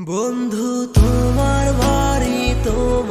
বন্ধু তোমার বাড়ি তোমার